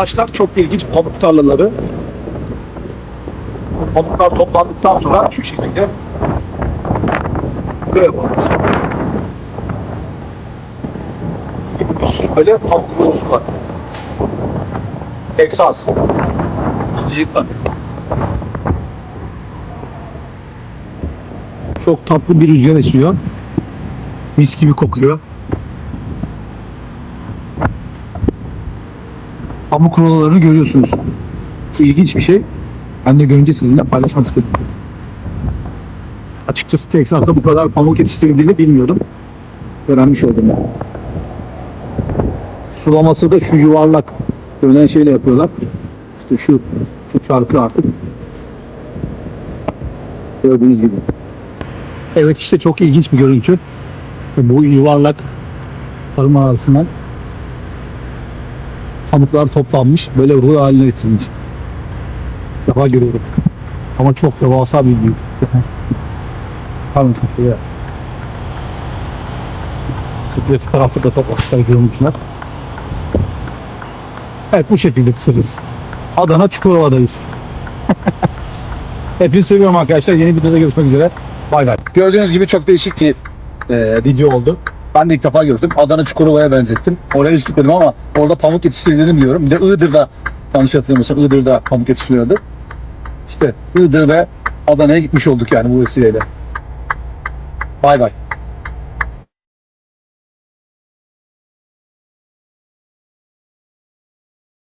Arkadaşlar çok ilginç pamuk tarlaları. Pamuklar toplandıktan sonra şu şekilde buraya konmuş. Bir sürü böyle pamuk rulosu var. Texas. Yıkan. Çok tatlı bir rüzgar esiyor. Mis gibi kokuyor. Pamuk rulolarını görüyorsunuz. İlginç bir şey. Ben de görünce sizinle paylaşmak istedim. Açıkçası Texas'ta bu kadar pamuk yetiştirildiğini bilmiyordum. Öğrenmiş oldum ben. Sulaması da şu yuvarlak dönen şeyle yapıyorlar. İşte şu, şu çarkı artık. Gördüğünüz gibi. Evet işte çok ilginç bir görüntü. Bu yuvarlak tarım arasından pamuklar toplanmış. Böyle ruh haline getirilmiş. Defa görüyorum. Ama çok devasa bir büyük. Pardon şuraya. Sıkıntı tarafta da toplasıklar görmüşler. Evet bu şekilde kısacası. Adana Çukurova'dayız. Hepinizi seviyorum arkadaşlar. Yeni videoda görüşmek üzere. Bay bay. Gördüğünüz gibi çok değişik bir e, video oldu. Ben de ilk defa gördüm. Adana Çukurova'ya benzettim. Oraya hiç gitmedim ama orada pamuk yetiştirildiğini biliyorum. Bir de Iğdır'da yanlış hatırlamıyorsam Iğdır'da pamuk yetiştiriyordu. İşte Iğdır ve Adana'ya gitmiş olduk yani bu vesileyle. Bay bay.